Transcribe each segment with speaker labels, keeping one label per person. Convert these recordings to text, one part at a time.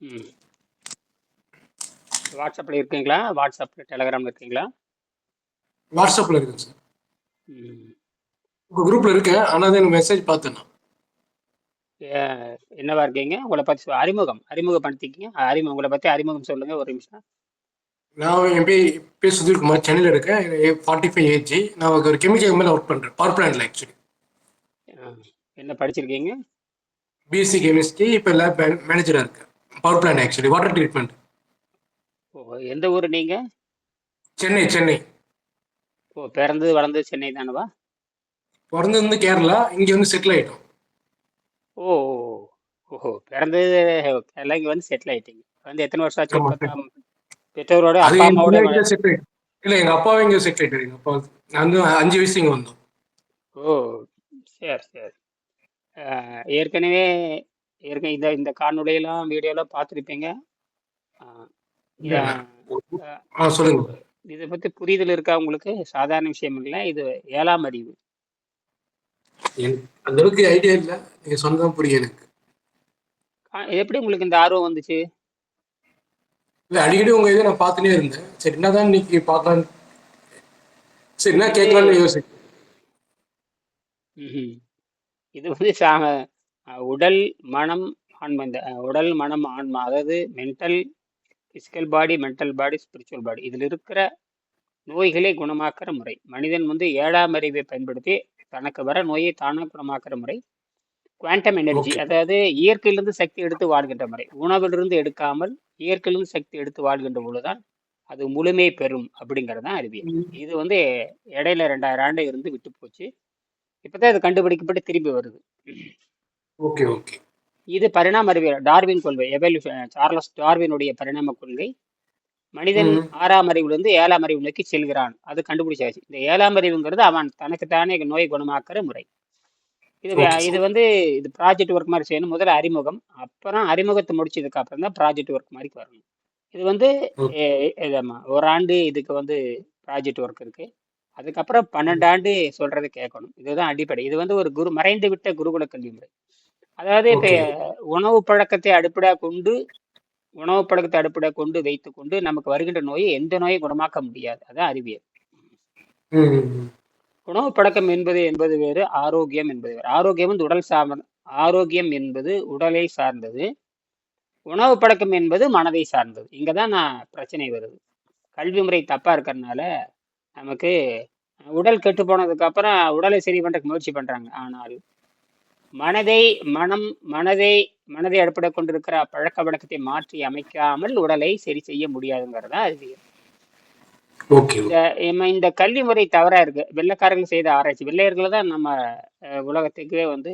Speaker 1: ம். வாட்ஸ்அப்பில் இருக்கீங்களா? வாட்ஸ்அப்பில் டெலகிராமில் இருக்கீங்களா?
Speaker 2: வாட்ஸ்அப்பில் இருக்குங்க சார்.
Speaker 1: ம்.
Speaker 2: உங்கள் குரூப்பில் இருக்கேன். ஆனால் எனக்கு மெசேஜ் பார்த்தேன்
Speaker 1: என்னவா இருக்கீங்க? உங்களை பற்றி அறிமுகம். அறிமுகப்படுத்திக்கிங்க. அறிமுகம் உங்களை பற்றி அறிமுகம் சொல்லுங்கள் ஒரு நிமிஷம்.
Speaker 2: நான் என் பேர் பேர் சுதீர்குமார் சென்னையில் இருக்கேன். ஃபார்ட்டி ஃபைவ் ஏஜ் நான் ஒரு கெமிக்கல் மேலே ஒர்க் பண்ணுறேன் பவர் பிளான்ட்ல ஆக்சுவலி
Speaker 1: என்ன படிச்சிருக்கீங்க?
Speaker 2: பிஎஸ்சி கெமிஸ்ட்ரி இப்போ லேப் மேனேஜராக இருக்கேன். Power plant actually water treatment
Speaker 1: எந்த ஊர் நீங்கள்
Speaker 2: சென்னை சென்னை.
Speaker 1: ஓ பிறந்தது வளர்ந்தது சென்னை தானவா?
Speaker 2: பிறந்து வந்து கேரளா இங்கே வந்து செட்டில் ஆகிட்டோம்
Speaker 1: ஓ. ஓஹோ பிறந்தது எல்லாம் இங்கே வந்து செட்டில் ஆயிட்டீங்க. வந்து எத்தனை வருஷம் ஆச்சு? பெற்றோரோட அப்பா அம்மாவோட
Speaker 2: இல்லை எங்கள் அப்பாவும் இங்கே செட்டில் ஆகிட்டார் எங்கள் அப்பா நான் அஞ்சு வயசு இங்கே வந்தோம்.
Speaker 1: ஓ சரி சரி. ஏற்கனவே ஏற்கனவே இந்த இந்த காணொளியெல்லாம் வீடியோலாம் பார்த்துருப்பீங்க. இதை பற்றி புரிதல் இருக்கா உங்களுக்கு? சாதாரண விஷயம் இல்லை இது ஏழாம் அறிவு.
Speaker 2: அந்த அளவுக்கு ஐடியா இல்லை. நீங்கள் சொன்னதான் புரியும் எனக்கு.
Speaker 1: எப்படி உங்களுக்கு இந்த ஆர்வம் வந்துச்சு?
Speaker 2: இல்லை அடிக்கடி உங்கள் இதை நான் பார்த்துட்டே இருந்தேன். சரி என்னதான் இன்னைக்கு பார்க்கலாம்? சரி என்ன கேட்கலாம்னு யோசிச்சேன்.
Speaker 1: ம்ஹும். இது வந்து உடல் மனம் ஆன்மா இந்த உடல் மனம் ஆன்மா அதாவது mental physical body mental body spiritual body இதில் இருக்கிற நோய்களை குணமாக்குற முறை. மனிதன் வந்து ஏழாம் அறிவை பயன்படுத்தி தனக்கு வர நோயை தானாக குணமாக்குற முறை. Quantum energy. அதாவது இயற்கையிலிருந்து சக்தி எடுத்து வாழ்கின்ற முறை. உணவிலிருந்து எடுக்காமல் இயற்கையிலிருந்து சக்தி எடுத்து வாழ்கின்ற பொழுதுதான் அது முழுமை பெறும் அப்படிங்கிறது தான் அறிவியல். இது வந்து இடையில ரெண்டாயிரம் ஆண்டு இருந்து விட்டு போச்சு. இப்பதான் இது கண்டுபிடிக்கப்பட்டு திரும்பி வருது.
Speaker 2: Okay okay.
Speaker 1: இது பரிணாம அறிவியல் டார்வின் கொள்கை எவல்யூஷன் சார்லஸ் டார்வினுடைய பரிணாம கொள்கை. மனிதன். ஆறாம் அறிவிலிருந்து ஏழாம் அறிவு நோக்கி செல்கிறான். அது கண்டுபிடிச்சாச்சு. இந்த ஏழாம் அறிவுங்கிறது அவன் தனக்குத்தானே நோய் குணமாக்குற முறை. இது இது வந்து இது ப்ராஜெக்ட் ஒர்க் மாதிரி செய்யணும். முதல்ல அறிமுகம். அப்புறம் அறிமுகத்தை முடிச்சதுக்கு அப்புறம் தான் ப்ராஜெக்ட் ஒர்க் மாதிரி வரணும். இது வந்து ஒரு ஆண்டு இதுக்கு வந்து ப்ராஜெக்ட் ஒர்க் இருக்கு. அதுக்கப்புறம் பன்னெண்டு ஆண்டு சொல்றதை கேட்கணும். இதுதான் அடிப்படை. இது வந்து ஒரு குரு மறைந்து விட்ட குருகுல கல்வி முறை. அதாவது இப்ப. உணவு பழக்கத்தை அடிப்படையாக கொண்டு உணவு பழக்கத்தை அடிப்படையாக கொண்டு வைத்துக்கொண்டு நமக்கு வருகின்ற நோயை எந்த நோயை குணமாக்க முடியாது. அதான் அறிவியல். உணவு பழக்கம் என்பது என்பது வேறு ஆரோக்கியம் என்பது வேறு. ஆரோக்கியம் வந்து உடல் சார்ந்த ஆரோக்கியம் என்பது உடலை சார்ந்தது. உணவு பழக்கம் என்பது மனதை சார்ந்தது. இங்க தான் நான் பிரச்சனை வருது. கல்வி முறை தப்பா இருக்கறனால நமக்கு உடல் கெட்டு போனதுக்கு அப்புறம் உடலை சரி பண்றதுக்கு முயற்சி பண்றாங்க. ஆனால் மனதை மனம் மனதை மனதை அடிப்படை கொண்டிருக்கிற பழக்க வழக்கத்தை மாற்றி அமைக்காமல் உடலை சரி செய்ய முடியாதுங்கிறதா அறிவியல்
Speaker 2: ஓகே
Speaker 1: இந்த கல்வி முறை தவறா இருக்கு. வெள்ளைக்காரங்க செய்த ஆராய்ச்சி. வெள்ளையர்கள் தான் நம்ம உலகத்துக்கே வந்து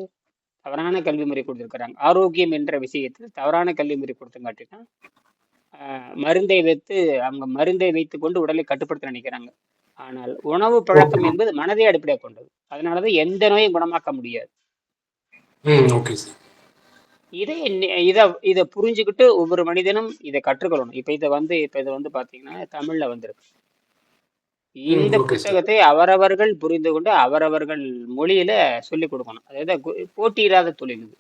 Speaker 1: தவறான கல்வி முறை கொடுத்துருக்குறாங்க. ஆரோக்கியம் என்ற விஷயத்தில் தவறான கல்வி முறை கொடுத்தங்காட்டினா மருந்தை வைத்து அவங்க மருந்தை வைத்து கொண்டு உடலை கட்டுப்படுத்த நினைக்கிறாங்க. ஆனால் உணவு பழக்கம் என்பது மனதை அடிப்படையாக கொண்டது. அதனாலதான் எந்த நோயும் குணமாக்க முடியாது.
Speaker 2: ஓகே சார்
Speaker 1: இதை இதை இதை புரிஞ்சுக்கிட்டு ஒவ்வொரு மனிதனும் இதை கற்றுக்கொள்ளணும். இப்போ இதை வந்து இப்போ இது வந்து பார்த்தீங்கன்னா தமிழ்ல வந்திருக்கு. இந்த. புத்தகத்தை அவரவர்கள் புரிந்து கொண்டு அவரவர்கள் மொழியில சொல்லிக் கொடுக்கணும். அதாவது போட்டியிடாத தொழில் இது.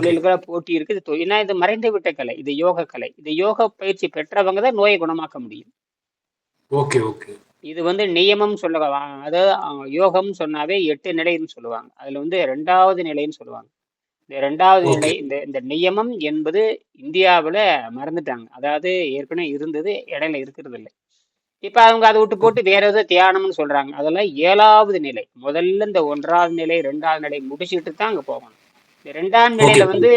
Speaker 1: தொழில்கள போட்டி இருக்கு. இது தொ- ஏன்னா இது மறைந்து விட்ட கலை. இது யோக கலை. இது யோக பயிற்சி பெற்றவங்க தான் நோயை குணமாக்க முடியும்.
Speaker 2: ஓகே ஓகே
Speaker 1: இது வந்து நியமம் சொல்ல அதாவது அஹ், யோகம் சொன்னாவே எட்டு நிலைன்னு சொல்லுவாங்க. அதுல வந்து ரெண்டாவது நிலைன்னு சொல்லுவாங்க. இந்த ரெண்டாவது. நிலை இந்த இந்த நியமம் என்பது இந்தியாவுல மறந்துட்டாங்க. அதாவது ஏற்கனவே இருந்தது இடையில இருக்கிறது இல்லை. இப்ப அவங்க அதை விட்டு போட்டு வேற ஏதோ தியானம்னு சொல்றாங்க. அதெல்லாம் ஏழாவது நிலை. முதல்ல இந்த ஒன்றாவது நிலை ரெண்டாவது நிலை முடிச்சுட்டு தான் அங்க போகணும். ரெண்டாம் நிலையில. வந்து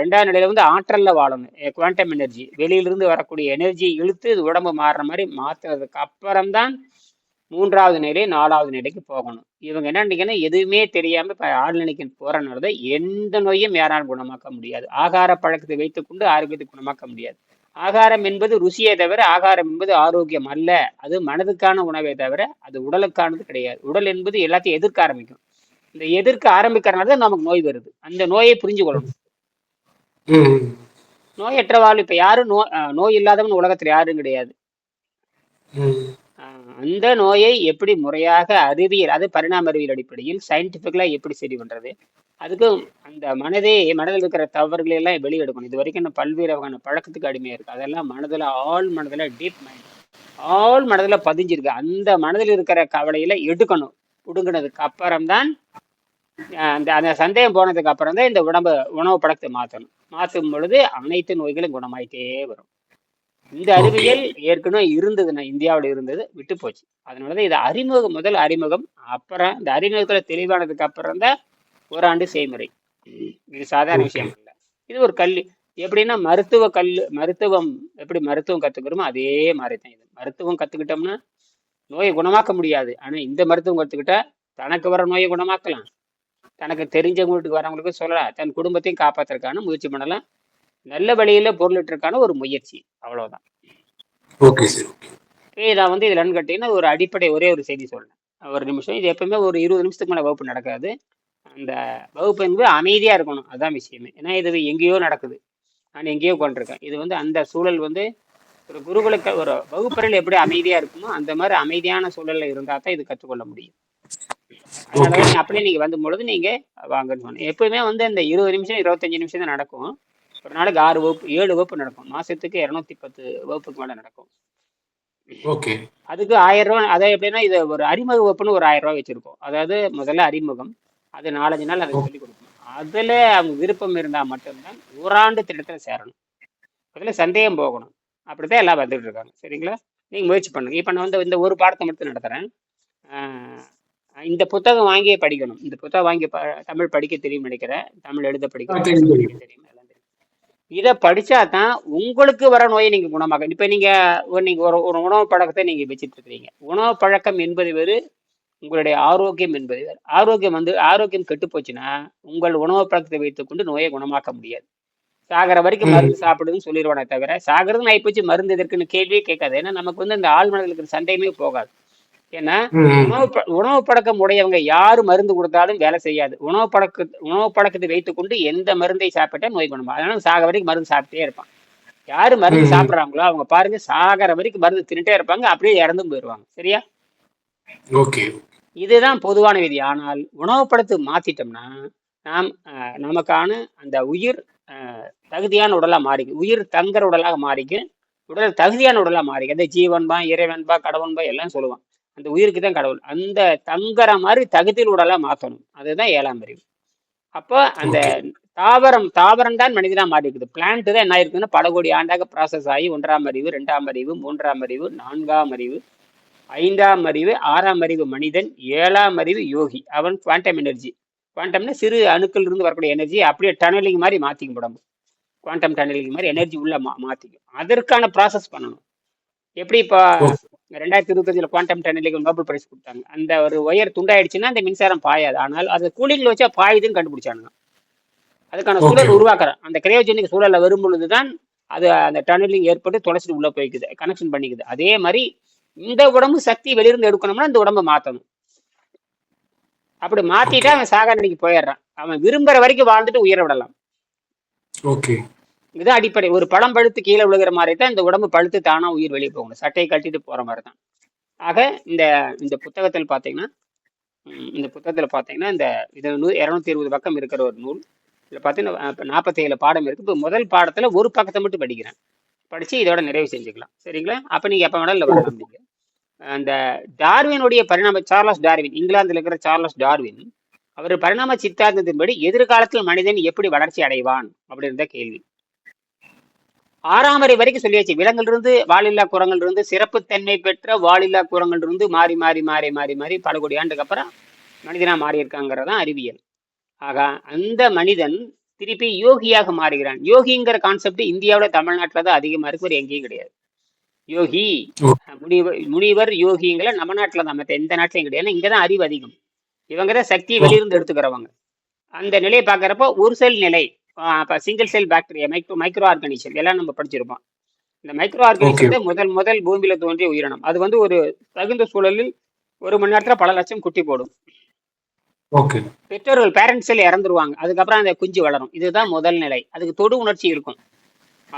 Speaker 1: ரெண்டாம் நிலையில வந்து ஆற்றல்ல வாழணும் குவாண்டம் எனர்ஜி வெளியிலிருந்து வரக்கூடிய எனர்ஜி இழுத்து இது உடம்பு மாறுற மாதிரி மாத்துறதுக்கு அப்புறம் தான் மூன்றாவது நிலை நாலாவது நிலைக்கு போகணும். இவங்க என்ன நினைக்கணும்? எதுவுமே தெரியாம இப்ப ஆழ்நிலைக்கு போறனால எந்த நோயும் யாராலும் குணமாக்க முடியாது. ஆகார பழக்கத்தை வைத்துக்கொண்டு ஆரோக்கியத்தை குணமாக்க முடியாது. ஆகாரம் என்பது ருசியை தவிர ஆகாரம் என்பது ஆரோக்கியம் அல்ல. அது மனதுக்கான உணவே தவிர அது உடலுக்கானது கிடையாது. உடல் என்பது எல்லாத்தையும் எதிர்க்க ஆரம்பிக்கும். இந்த எதிர்க்க ஆரம்பிக்கிறனால தான் நமக்கு நோய் வருது. அந்த நோயை புரிஞ்சு கொள்ளணும். நோயற்ற வாழ் இப்ப யாரும் நோ அஹ் நோய் இல்லாதவன் உலகத்துல யாரும் கிடையாது. அந்த நோயை எப்படி முறையாக அறிவியல் அது பரிணாம அறிவியல் அடிப்படையில் சயின்டிஃபிக்கலா எப்படி சரி பண்றது? அதுக்கு அந்த மனதே மனதில் இருக்கிற தவறுகளை எல்லாம் வெளியெடுக்கணும் இது வரைக்கும் நான் பல்வேறு வகையான பழக்கத்துக்கு அடிமையா இருக்கு அதெல்லாம் மனதுல ஆள் மனதுல டீப் மைண்ட் ஆள் மனதுல பதிஞ்சிருக்கு. அந்த மனதில் இருக்கிற கவலையில எடுக்கணும். புடுங்கினதுக்கு அப்புறம்தான் ஆஹ் அந்த அந்த சந்தேகம் போனதுக்கு அப்புறம் தான் இந்த உடம்பு உணவு பழக்கத்தை மாற்றணும். மாற்றும் பொழுது அனைத்து நோய்களும் குணமாயிட்டே வரும். இந்த அறிவியல் ஏற்கனவே இருந்ததுன்னா இந்தியாவில் இருந்தது விட்டு போச்சு. அதனாலதான் இது அறிமுகம் முதல் அறிமுகம். அப்புறம் இந்த அறிமுகத்துல தெளிவானதுக்கு அப்புறம் தான் ஓராண்டு செய்முறை. இது சாதாரண விஷயம் இல்லை. இது ஒரு கல்வி. எப்படின்னா மருத்துவ கல் மருத்துவம் எப்படி மருத்துவம் கத்துக்கிறோமோ அதே மாதிரி தான் இது. மருத்துவம் கத்துக்கிட்டோம்னா நோயை குணமாக்க முடியாது. ஆனா இந்த மருத்துவம் கத்துக்கிட்டா தனக்கு வர நோயை குணமாக்கலாம். தனக்கு தெரிஞ்சவங்க வீட்டுக்கு வரவங்களுக்கு சொல்லலாம் தன் குடும்பத்தையும் காப்பாத்துறதுக்கான முயற்சி பண்ணலாம். நல்ல வழியில பொருளிட்டிருக்கான ஒரு முயற்சி. அவ்வளவுதான்.
Speaker 2: ஓகே
Speaker 1: நான் வந்து இதுல கேட்டீங்கன்னா ஒரு அடிப்படை ஒரே ஒரு செய்தி சொல்றேன். ஒரு நிமிஷம். இது எப்பவுமே ஒரு இருபது நிமிஷத்துக்கு மேல வகுப்பு நடக்காது. அந்த வகுப்பு என்பது அமைதியா இருக்கணும். அதான் விஷயமே. ஏன்னா இது எங்கேயோ நடக்குது. நான் எங்கேயோ கொண்டிருக்கேன் இது வந்து அந்த சூழல் வந்து ஒரு குருகுலுக்கு ஒரு வகுப்பறையில் எப்படி அமைதியா இருக்குமோ அந்த மாதிரி அமைதியான சூழல்ல இருந்தா தான் இது கற்றுக்கொள்ள முடியும். அதனால அப்படியே நீங்க வந்து பொழுது நீங்க வாங்கன்னு சொன்னேன் எப்பவுமே வந்து இந்த இருபது நிமிஷம் இருபத்தஞ்சு நிமிஷம் தான் நடக்கும். ஒரு நாளைக்கு ஆறு வகுப்பு ஏழு வகுப்பு நடக்கும். மாசத்துக்கு இரநூத்தி பத்து வகுப்புக்கு மேல நடக்கும்.
Speaker 2: ஓகே.
Speaker 1: அதுக்கு ஆயிரம் ரூபாய் அதாவது எப்படின்னா இது ஒரு அறிமுக வகுப்புன்னு ஒரு ஆயிரம் ரூபாய் வச்சிருக்கோம். அதாவது முதல்ல அறிமுகம் அது நாலஞ்சு நாள் அதை சொல்லிக் கொடுக்கணும். அதுல அவங்க விருப்பம் இருந்தா மட்டும்தான் ஓராண்டு திட்டத்துல சேரணும். அதுல சந்தேகம் போகணும். அப்படித்தான் எல்லாம் வந்துட்டு இருக்காங்க. சரிங்களா? நீங்க முயற்சி பண்ணுங்க. இப்ப நான் வந்து இந்த ஒரு பாடத்தை மட்டும் நடத்துறேன். ஆஹ் இந்த புத்தகம் வாங்கியே படிக்கணும். இந்த புத்தகம் வாங்கி ப- தமிழ் படிக்க தெரியும் நினைக்கிறேன். தமிழ் எழுத படிக்க
Speaker 2: ஆ
Speaker 1: வாசிக்க
Speaker 2: தெரியும்.
Speaker 1: இதை படிச்சா தான் உங்களுக்கு வர நோயை நீங்க குணமாக்க இப்ப நீங்க ஒரு நீங்க ஒரு ஒரு உணவு பழக்கத்தை நீங்க வச்சிட்டு இருக்கிறீங்க. உணவு பழக்கம் என்பது வேறு உங்களுடைய ஆரோக்கியம் என்பது வேறு. ஆரோக்கியம் வந்து ஆரோக்கியம் கெட்டு போச்சுன்னா உங்கள் உணவு பழக்கத்தை வைத்துக்கொண்டு நோயை குணமாக்க முடியாது. சாகிற வரைக்கும் மருந்து சாப்பிடுதுன்னு சொல்லிடுவானே தவிர சாகிறதுன்னு ஆயிப்போச்சு மருந்து எதற்குன்னு கேள்வியே கேட்காது. ஏன்னா நமக்கு வந்து இந்த ஆள் மனதில் இருக்கிற சந்தேகமே போகாது. ஏன்னா உணவு உணவு பழக்கம் உடையவங்க யாரு மருந்து கொடுத்தாலும் வேலை செய்யாது. உணவு பழக்க உணவு பழக்கத்தை வைத்துக்கொண்டு எந்த மருந்தை சாப்பிட்டா நோய் குணமா அதனால சாக வரைக்கும் மருந்து சாப்பிட்டே இருப்பான். யாரு மருந்து சாப்பிடுறாங்களோ அவங்க பாருங்க சாகிற வரைக்கும் மருந்து தின்னுட்டே இருப்பாங்க அப்படியே இறந்தும் போயிடுவாங்க சரியா?
Speaker 2: ஓகே.
Speaker 1: இதுதான் பொதுவான விதி. ஆனால் உணவு பழத்தை மாத்திட்டோம்னா நாம் நமக்கான அந்த உயிர் தகுதியான உடலா மாறிக்கு உயிர் தங்குற உடலாக மாறிக்கு உடல் தகுதியான உடலா மாறிக்கு அந்த ஜீவன்பா இறைவன்பா கடவுன்பா எல்லாம் சொல்லுவான். அந்த உயிருக்கு தான் கடவுள். அந்த தங்குற மாதிரி தகுதியில் உடலா மாத்தணும். அதுதான் ஏழாம் அறிவு அப்போ அந்த தாவரம் தாவரம் தான் மனிதனா மாறி இருக்குது பிளான்ட் தான் என்ன இருக்குன்னா பல கோடி ஆண்டாக ப்ராசஸ் ஆகி ஒன்றாம் அறிவு ரெண்டாம் அறிவு மூன்றாம் அறிவு நான்காம் அறிவு ஐந்தாம் அறிவு ஆறாம் அறிவு மனிதன் ஏழாம் அறிவு யோகி. அவன் குவாண்டம் எனர்ஜி குவாண்டம்னா சிறு அணுக்கள் இருந்து வரக்கூடிய எனர்ஜி அப்படியே டனலிங் மாதிரி மாத்திக்கும் உடம்பு. குவாண்டம் டனலிங் மாதிரி எனர்ஜி உள்ள மா மாத்திக்கும். அதற்கான ப்ராசஸ் பண்ணணும். எப்படி இப்போ ரெண்டாயிரத்தி இருபத்தஞ்சில் குவாண்டம் டனலிங் நோபல் பிரைஸ் கொடுத்தாங்க. அந்த ஒரு ஒயர் துண்டாயிடுச்சுன்னா அந்த மின்சாரம் பாயாது. ஆனால் அது கூலிங்ல வச்சா பாயுதுன்னு கண்டுபிடிச்சானுங்க. அதுக்கான சூழல் உருவாக்குறேன். அந்த கிரையோஜெனிக் சூழல்ல வரும் பொழுதுதான் அது அந்த டனலிங் ஏற்பட்டு தொலைச்சிட்டு உள்ள போய்க்குது. கனெக்ஷன் பண்ணிக்குது. அதே மாதிரி இந்த உடம்பு சக்தி வெளியிருந்து எடுக்கணும்னா இந்த உடம்பை மாத்தணும். அப்படி மாத்திட்டா அவன் சாகா நிலைக்கு போயிடுறான். அவன் விரும்புற வரைக்கும் வாழ்ந்துட்டு உயர விடலாம்.
Speaker 2: ஓகே.
Speaker 1: இதுதான் அடிப்படை. ஒரு பழம் பழுத்து கீழே விழுகிற மாதிரி தான் இந்த உடம்பு பழுத்து தானா உயிர் வெளியே போகணும் சட்டையை கட்டிட்டு போற மாதிரி தான் ஆக இந்த இந்த புத்தகத்தில் பார்த்தீங்கன்னா இந்த புத்தகத்தில் பார்த்தீங்கன்னா இந்த இது நூ இரநூத்தி இருபது பக்கம் இருக்கிற ஒரு நூல். இதில் பார்த்தீங்கன்னா நாற்பத்தி ஏழு பாடம் இருக்கு. இப்போ முதல் பாடத்தில் ஒரு பக்கத்தை மட்டும் படிக்கிறேன். படிச்சு இதோட நிறைவு செஞ்சுக்கலாம். சரிங்களா? அப்போ நீங்கள் எப்போ வேணாலும் இதுல வரலாம் நீங்கள் அந்த டார்வினுடைய பரிணாம சார்லஸ் டார்வின் இங்கிலாந்தில் இருக்கிற சார்லஸ் டார்வின் அவர் பரிணாம சித்தாந்தத்தின்படி எதிர்காலத்தில் மனிதன் எப்படி வளர்ச்சி அடைவான் அப்படின்ற கேள்வி. ஆறாம் வரை வரைக்கும் சொல்லியாச்சு. விலங்குல இருந்து வாலில்லா குரங்கள் இருந்து சிறப்புத்தன்மை பெற்ற வாலில்லா குரங்கள் இருந்து மாறி மாறி மாறி மாறி மாறி பல கோடி ஆண்டுக்கு அப்புறம் மனிதனா மாறியிருக்காங்கிறதான் அறிவியல். ஆக அந்த மனிதன் திருப்பி யோகியாக மாறுகிறான். யோகிங்கிற கான்செப்ட் இந்தியாவோட தமிழ்நாட்டில் தான் அதிகமா இருக்கு ஒரு எங்கேயும் கிடையாது. யோகி. முனிவர் முனிவர் யோகிங்களை நம்ம நாட்டில் தான். மற்ற எந்த நாட்டிலையும் கிடையாது. இங்கே தான் அறிவு அதிகம். இவங்க தான் சக்தியை வெளியிருந்து எடுத்துக்கிறவங்க. அந்த நிலையை பார்க்குறப்போ ஒரு செல் நிலை. இப்போ single cell bacteria micro micro organism எல்லாம் நம்ம படிச்சிருப்போம். இந்த மைக்ரோ
Speaker 2: ஓகே
Speaker 1: ஆர்கானிசத்தை முதல் முதல் பூமியில தோன்றிய உயிரினம். அது வந்து ஒரு தகுந்த சூழலில் ஒரு மணி நேரத்துல பல லட்சம் குட்டி போடும். பெற்றோர்கள் பேரண்ட்ஸில் இறந்துருவாங்க. அதுக்கப்புறம் அந்த குஞ்சு வளரும். இதுதான் முதல் நிலை. அதுக்கு தொடு உணர்ச்சி இருக்கும்.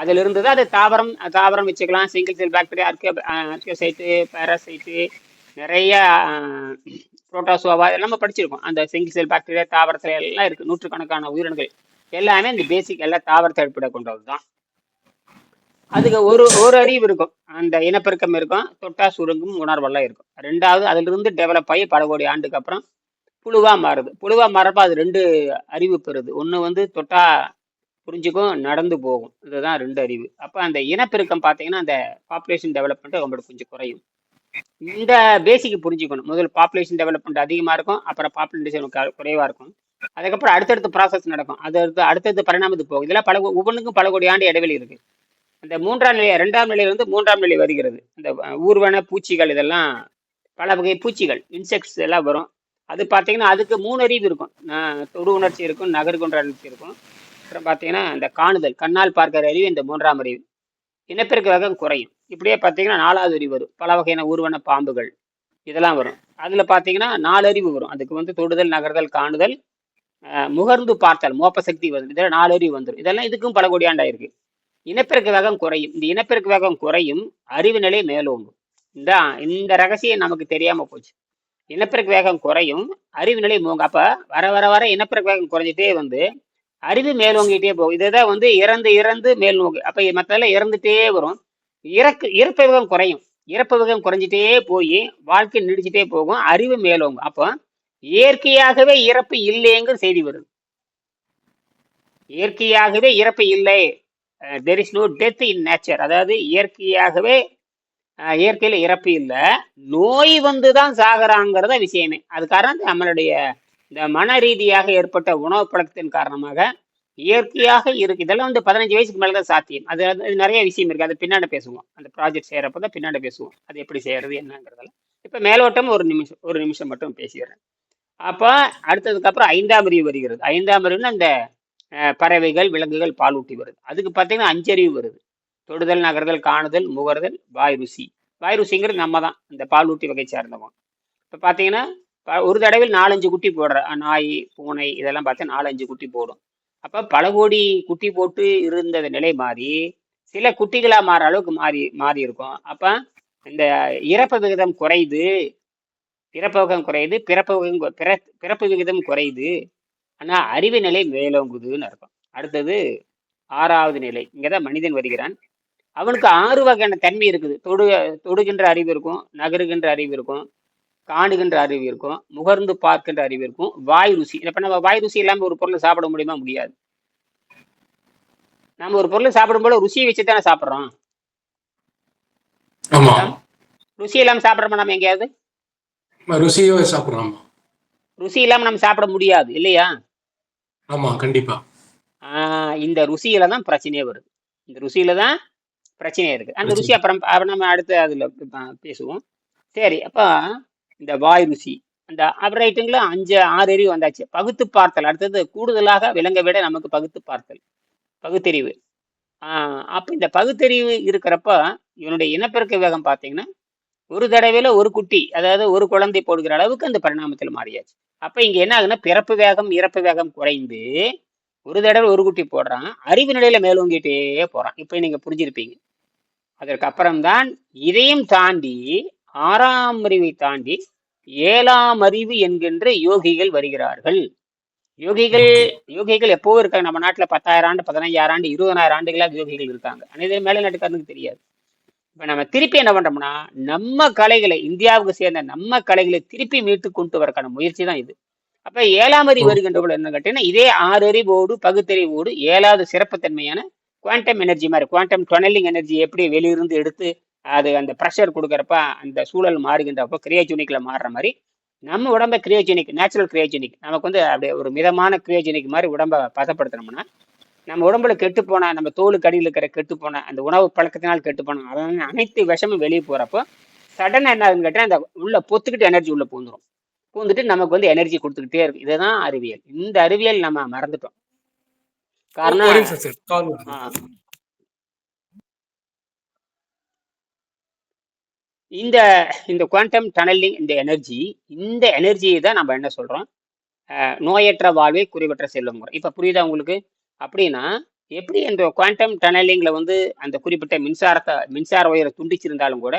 Speaker 1: அதிலிருந்து தான் அது தாவரம் தாவரம் வச்சுக்கலாம். சிங்கிள் செல் பாக்டீரியா அர்க்கியோ அர்க்கியோசைட்டு பேராசைட்டு நிறைய புரோட்டோசோவா எல்லாம் நம்ம படிச்சிருக்கோம். அந்த சிங்கிள் செல் பாக்டீரியா தாவரத்துல எல்லாம் இருக்கு. நூற்றுக்கணக்கான உயிரினங்கள். எல்லாமே இந்த பேசிக் எல்லாம் தாவரத்தை அடிப்படை கொண்டது தான் அதுக்கு ஒரு ஒரு அறிவு இருக்கும். அந்த இனப்பெருக்கம் இருக்கும். தொட்டா சுருங்கும் உணர்வெல்லாம் இருக்கும். ரெண்டாவது அதிலிருந்து டெவலப் ஆகி பல கோடி ஆண்டுக்கு அப்புறம் புழுவா மாறுது. புழுவா மாறப்ப அது ரெண்டு அறிவு பெறுது. ஒன்று வந்து தொட்டா புரிஞ்சுக்கும் நடந்து போகும். இதுதான் ரெண்டு அறிவு. அப்போ அந்த இனப்பெருக்கம் பார்த்தீங்கன்னா அந்த பாப்புலேஷன் டெவலப்மெண்ட்டு ரொம்ப கொஞ்சம் குறையும். இந்த பேசிக் புரிஞ்சுக்கணும். முதல் பாப்புலேஷன் டெவலப்மெண்ட் அதிகமாக இருக்கும் அப்புறம் பாப்புலேஷன் குறைவாக இருக்கும். அதுக்கப்புறம் அடுத்தடுத்த ப்ராசஸ் நடக்கும். அது அடுத்து அடுத்தடுத்த பரிணாமத்துக்கு போகும். இதெல்லாம் பல ஒவ்வொன்றுக்கும் பல கோடி ஆண்டு இடைவெளி இருக்கு. அந்த மூன்றாம் நிலை ரெண்டாம் நிலையிலிருந்து மூன்றாம் நிலை வருகிறது. இந்த ஊர்வன பூச்சிகள் இதெல்லாம் பல வகை பூச்சிகள் இன்செக்ட்ஸ் எல்லாம் வரும். அது பார்த்தீங்கன்னா அதுக்கு மூணு அறிவு இருக்கும். தொடு உணர்ச்சி இருக்கும் நகர்கொன்ற உணர்ச்சி இருக்கும். அப்புறம் பார்த்தீங்கன்னா இந்த காணுதல் கண்ணால் பார்க்கிற அறிவு இந்த மூன்றாம் அறிவு. இனப்பெருக்க வேகம் குறையும். இப்படியே பார்த்தீங்கன்னா நாலாவது அறிவு வரும். பல வகையான ஊர்வன பாம்புகள் இதெல்லாம் வரும். அதில் பார்த்தீங்கன்னா நாலு அறிவு வரும். அதுக்கு வந்து தொடுதல் நகர்தல் காணுதல் முகர்ந்து பார்த்தல் மோப்ப சக்தி வந்து இதில் நாலு அறிவு வந்துடும் இதெல்லாம் இதுக்கும் பல கோடியாண்டாயிருக்கு இனப்பெருக்க வேகம் குறையும். இந்த இனப்பெருக்க வேகம் குறையும் அறிவு நிலை மேலோங்கும். இந்த இந்த ரகசியம் நமக்கு தெரியாம போச்சு. இனப்பெருக்க வேகம் குறையும் அறிவு நிலை மூங்க அப்ப வர வர வர இனப்பெருக்க வேகம் குறைஞ்சிட்டே வந்து அறிவு மேலோங்கிட்டே போகும். இதுதான் வந்து இறந்து இறந்து மேல் நோக்கி. அப்ப மத்தெல்லாம் இறந்துட்டே வரும். இறக்கு இறப்பு வேகம் குறையும். இறப்பு வேகம் குறைஞ்சிட்டே போய் வாழ்க்கை நீடிச்சுட்டே போகும். அறிவு மேலோங்கும் அப்போ இயற்கையாகவே இறப்பு இல்லைங்கிற செய்தி வருது. இயற்கையாகவே இறப்பு இல்லை. There is no death in nature அதாவது இயற்கையாகவே இயற்கையில் இறப்பு இல்லை. நோய் வந்து தான் சாகிறாங்கிறத விஷயமே. அது காரணம் நம்மளுடைய இந்த மன ரீதியாக ஏற்பட்ட உணவு பழக்கத்தின் காரணமாக இயற்கையாக இருக்கு இதெல்லாம் வந்து பதினஞ்சு வயசுக்கு மேலே தான் சாத்தியம். அது அது நிறைய விஷயம் இருக்குது அது பின்னாடி பேசுவோம். அந்த ப்ராஜெக்ட் செய்கிறப்ப தான் பின்னாடி பேசுவோம். அது எப்படி செய்கிறது என்னங்கிறதெல்லாம். இப்போ மேலோட்டம் ஒரு நிமிஷம் ஒரு நிமிஷம் மட்டும் பேசிடுறேன். அப்போ அடுத்ததுக்கு அப்புறம் ஐந்தாம் அறிவு வருகிறது. ஐந்தாம் அறிவுன்னு அந்த பறவைகள் விலங்குகள் பாலூட்டி வருது. அதுக்கு பார்த்தீங்கன்னா அஞ்சறிவு வருது. தொடுதல் நகர்தல் காணுதல் முகர்தல் வாய் ருசி. வாய் ருசிங்கிறது நம்ம தான் இந்த பாலூட்டி வகை சேர்ந்தவங்க இப்போ பார்த்தீங்கன்னா ஒரு தடவையில் நாலஞ்சு குட்டி போடுற நாய் பூனை இதெல்லாம் பார்த்தா நாலஞ்சு குட்டி போடும். அப்போ பல கோடி குட்டி போட்டு இருந்த நிலை மாறி சில குட்டிகளாக மாற அளவுக்கு மாறி மாறி இருக்கும். அப்போ இந்த இறப்பு விகிதம் குறையுது பிறப்பு விகிதம் குறையுது பிறப்பு விகிதம் பிற பிறப்பு விகிதம் குறையுது. ஆனால் அறிவு நிலை மேலோங்குதுன்னு இருக்கும் அடுத்தது ஆறாவது நிலை. இங்கே தான் மனிதன் வருகிறான். அவனுக்கு ஆறு வகையான தன்மை இருக்குது. தொடு தொடுகின்ற அறிவு இருக்கும் நகருகின்ற அறிவு இருக்கும். காணுகின்ற அறிவு இருக்கும் முகர்ந்து பார்க்கின்ற அறிவு இருக்கும் வாய் ருசி. இப்ப நம்ம வாய் ருசி இல்லாம ஒரு பொருளை சாப்பிட முடியுமா? முடியாது. நம்ம ஒரு பொருளை சாப்பிடும்போது ருசியை வச்சு தானே சாப்பிட்றோம். ருசி இல்லாம சாப்பிட்றோமா நம்ம எங்கேயாவது?
Speaker 2: ருசியோ சாப்பிடுறோம்.
Speaker 1: ருசி இல்லாம நம்ம சாப்பிட முடியாது இல்லையா?
Speaker 2: ஆமா கண்டிப்பா.
Speaker 1: ஆஹ் இந்த ருசியில தான் பிரச்சனையே வருது. இந்த ருசியில தான் பிரச்சனையே இருக்கு. அந்த ருசி. அப்புறம் நம்ம அடுத்து அதுல பேசுவோம். சரி அப்ப இந்த வாய் ருசி. அந்த ரைட்டுங்களா அஞ்சு ஆறு அறிவு வந்தாச்சு. பகுத்து பார்த்தல் அடுத்தது கூடுதலாக விலங்க விட நமக்கு பகுத்து பார்த்தல் பகுத்தறிவு. அப்போ இந்த பகுத்தறிவு இருக்கிறப்ப இவனுடைய இனப்பெருக்க வேகம் பார்த்தீங்கன்னா ஒரு தடவையில் ஒரு குட்டி அதாவது ஒரு குழந்தை போடுகிற அளவுக்கு அந்த பரிணாமத்தில் மாறியாச்சு. அப்போ இங்கே என்ன ஆகுதுன்னா பிறப்பு வேகம் இறப்பு வேகம் குறைந்து ஒரு தடவை ஒரு குட்டி போடுறான் அறிவு நிலையில மேலோங்கிட்டே போறான். இப்போ நீங்க புரிஞ்சிருப்பீங்க. அதற்கு அப்புறம்தான் இதையும் தாண்டி ஆறாம் அறிவை தாண்டி ஏழாம் அறிவு என்கின்ற யோகிகள் வருகிறார்கள். யோகிகள் யோகிகள் எப்பவும் இருக்காங்க. நம்ம நாட்டுல பத்தாயிரம் ஆண்டு பதினைஞ்சாயிரம் ஆண்டு இருபதாயிரம் ஆண்டுகளாக யோகிகள் இருக்காங்க. அனைத்து மேல நாட்டுக்காரனுக்கு தெரியாது. இப்ப நம்ம திருப்பி என்ன பண்றோம்னா நம்ம கலைகளை இந்தியாவுக்கு சேர்ந்த நம்ம கலைகளை திருப்பி மீட்டு கொண்டு வரக்கான முயற்சி தான் இது. அப்ப ஏழாம் அறிவு வருகின்ற போது என்ன கேட்டீங்கன்னா இதே ஆறு அறிவோடு பகுத்தறிவோடு ஏழாவது சிறப்புத்தன்மையான குவாண்டம் எனர்ஜி மாதிரி குவாண்டம் டொனலிங் எனர்ஜி எப்படி வெளியிருந்து எடுத்து அது அந்த ப்ரெஷர் கொடுக்கறப்ப அந்த சூழல் மாறுகின்றப்போ கிரியோஜெனிக்ல மாறுற மாதிரி நம்ம உடம்ப கிரியோஜெனிக் நேச்சுரல் கிரியோஜெனிக் நமக்கு வந்து அப்படியே ஒரு மிதமான கிரியோஜெனிக் மாதிரி உடம்ப பதப்படுத்தணும்னா நம்ம உடம்புல கெட்டு போன நம்ம தோலுக்கு அடியில் இருக்கிற கெட்டு போன அந்த உணவு பழக்கத்தினால் கெட்டு போன அதனால அனைத்து விஷமும் வெளியே போறப்போ சடனா என்ன ஆகுதுன்னு கேட்டா அந்த உள்ள பொத்துக்கிட்டு எனர்ஜி உள்ள பூந்துரும். பூந்துட்டு நமக்கு வந்து எனர்ஜி கொடுத்துக்கிட்டே இருக்கு. இதுதான் அறிவியல். இந்த அறிவியல் நம்ம மறந்துட்டோம். காரணம்
Speaker 2: நிமிஷம் சார் கால் வருது.
Speaker 1: ஆ, இந்த இந்த குவாண்டம் டனலிங் இந்த எனர்ஜி இந்த எனர்ஜியை தான் நம்ம என்ன சொல்கிறோம் நோயற்ற வாழ்வை குறைவற்ற செல்வம் முறை இப்போ புரியுதா உங்களுக்கு? அப்படின்னா எப்படி இந்த குவாண்டம் டனலிங்கில் வந்து அந்த குறிப்பிட்ட மின்சாரத்தை மின்சார உயரை துண்டிச்சிருந்தாலும் கூட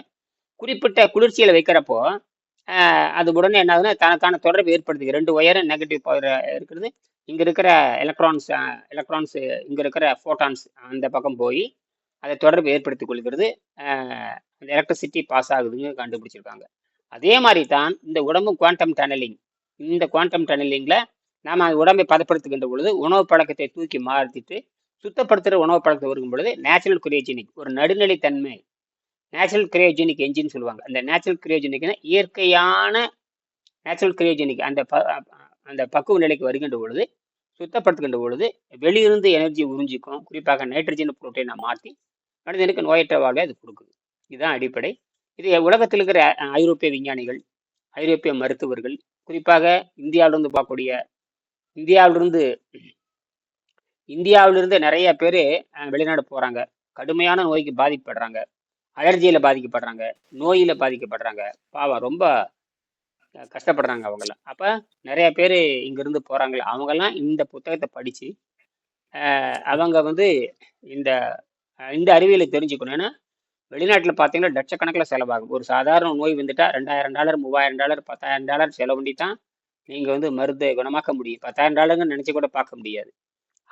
Speaker 1: குறிப்பிட்ட குளிர்ச்சியில் வைக்கிறப்போ அது உடனே என்ன ஆகுதுன்னா தனக்கான தொடர்பு ஏற்படுது ரெண்டு ஒயரும் நெகட்டிவ் பவர் இருக்கிறது இங்கே இருக்கிற எலக்ட்ரான்ஸ் எலக்ட்ரான்ஸ் இங்கே இருக்கிற ஃபோட்டான்ஸ் அந்த பக்கம் போய் அதை தொடர்பு ஏற்படுத்திக் கொள்கிறது. அந்த எலக்ட்ரிசிட்டி பாஸ் ஆகுதுன்னு கண்டுபிடிச்சிருக்காங்க. அதே மாதிரி தான் இந்த உடம்பு குவாண்டம் டனலிங் இந்த குவாண்டம் டனலிங்கில் நாம் அந்த உடம்பை பதப்படுத்துகின்ற பொழுது உணவு பழக்கத்தை தூக்கி மாற்றிட்டு சுத்தப்படுத்துகிற உணவு பழக்கத்தை வருகும் பொழுது நேச்சுரல் கிரியோஜெனிக் ஒரு நடுநிலைத்தன்மை நேச்சுரல் கிரியோஜெனிக் என்ஜின் சொல்லுவாங்க. அந்த நேச்சுரல் கிரியோஜெனிக்னா இயற்கையான நேச்சுரல் கிரியோஜெனிக் அந்த ப- அந்த பக்குவ நிலைக்கு வருகின்ற பொழுது சுத்தப்படுத்துகின்ற பொழுது வெளியிருந்து எனர்ஜி உறிஞ்சிக்கும். குறிப்பாக நைட்ரஜன் புரோட்டீனை மாற்றி மனிதனுக்கு நோயற்ற வாழ்வை அது கொடுக்குது. இதுதான் அடிப்படை. இது உலகத்தில் இருக்கிற ஐரோப்பிய விஞ்ஞானிகள் ஐரோப்பிய மருத்துவர்கள் குறிப்பாக இந்தியாவிலிருந்து பார்க்கக்கூடிய இந்தியாவிலிருந்து இந்தியாவிலிருந்து நிறைய பேர் வெளிநாடு போகிறாங்க கடுமையான நோய்க்கு பாதிக்கப்படுறாங்க. அலர்ஜியில் பாதிக்கப்படுறாங்க. நோயில் பாதிக்கப்படுறாங்க. பாவம் ரொம்ப கஷ்டப்படுறாங்க அவங்கள அப்போ நிறைய பேர் இங்கேருந்து போகிறாங்களே அவங்கெல்லாம் இந்த புத்தகத்தை படித்து அவங்க வந்து இந்த இந்த அறிவியலை தெரிஞ்சுக்கணும். ஏன்னா வெளிநாட்டில் பார்த்தீங்கன்னா லட்சக்கணக்கில் செலவாகும். ஒரு சாதாரண நோய் வந்துட்டால் ரெண்டாயிரம் டாலர் மூவாயிரம் டாலர் பத்தாயிரம் டாலர் செலவு பண்ணி தான் நீங்கள் வந்து மருந்தை குணமாக்க முடியும். பத்தாயிரம் டாலர்னு நினச்சி கூட பார்க்க முடியாது.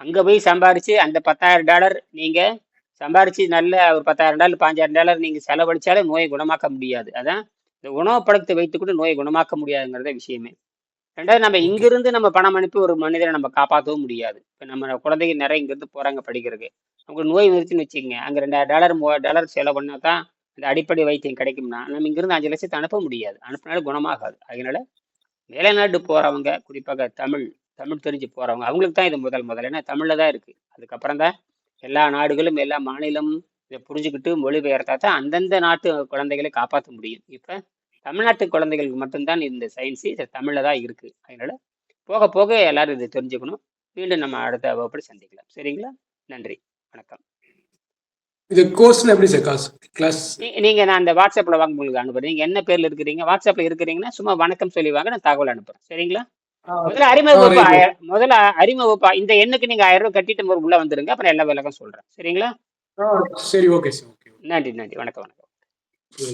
Speaker 1: அங்கே போய் சம்பாரித்து அந்த பத்தாயிரம் டாலர் நீங்கள் சம்பாரித்து நல்ல ஒரு பத்தாயிரம் டாலர் பாஞ்சாயிரம் டாலர் நீங்கள் செலவழிச்சாலே நோயை குணமாக்க முடியாது. அதான் இந்த உணவு பழக்கத்தை வைத்துக்கூட நோயை குணமாக்க முடியாதுங்கிறத விஷயமே. ரெண்டாவது நம்ம இங்கிருந்து நம்ம பணம் அனுப்பி ஒரு மனிதரை நம்ம காப்பாற்றவும் முடியாது. இப்போ நம்ம குழந்தைங்க நிறைய இங்கிருந்து போகிறாங்க படிக்கிறதுக்கு. அவங்க நோய் வந்துருச்சுன்னு வச்சுக்கோங்க. அங்கே ரெண்டாயிரம் டாலர் மூவாயிரம் டாலர் செலவு பண்ணா தான் அந்த அடிப்படை வைத்தியம் கிடைக்கும்னா நம்ம இங்கிருந்து அஞ்சு லட்சத்தை அனுப்ப முடியாது. அனுப்பினாலும் குணமாகாது. அதனால மேலைநாட்டு போகிறவங்க குறிப்பாக தமிழ் தமிழ் தெரிஞ்சு போகிறவங்க அவங்களுக்கு தான் இது முதல் முதல். ஏன்னா தமிழில் தான் இருக்குது அதுக்கப்புறம் தான் எல்லா நாடுகளும் எல்லா மாநிலமும் இதை புரிஞ்சுக்கிட்டு மொழிபெயர்த்தா தான் அந்தந்த நாட்டு குழந்தைகளை காப்பாற்ற முடியும். இப்போ தமிழ்நாட்டு குழந்தைகளுக்கு மட்டும்தான் இந்த சயின்ஸு தமிழில் தான் இருக்குது அதனால போக போக எல்லாரும் இதை தெரிஞ்சுக்கணும். மீண்டும் நம்ம அடுத்த வகுப்பில் சந்திக்கலாம். சரிங்களா? நன்றி. வணக்கம்.
Speaker 2: இது கோர்ஸ்ல எப்படி சார் காசு கிளாஸ்
Speaker 1: நீங்க நான் அந்த வாட்ஸ்அப்ல வாங்க உங்களுக்கு அனுப்புறேன். நீங்க என்ன பேர்ல இருக்கிறீங்க? வாட்ஸ்அப்ல இருக்கிறீங்கன்னா சும்மா வணக்கம் சொல்லி வாங்க நான் தகவல் அனுப்புறேன். சரிங்களா? முதல்ல அறிமுக வகுப்பு முதல்ல அறிமுக வகுப்பு இந்த எண்ணுக்கு நீங்க ஆயிரம் ரூபாய் கட்டிட்டு உள்ள வந்துருங்க. அப்புறம் எல்லா விளக்கம் சொல்றேன். சரிங்களா?
Speaker 2: சரி ஓகே சார் ஓகே
Speaker 1: நன்றி நன்றி. வணக்கம் வணக்கம்.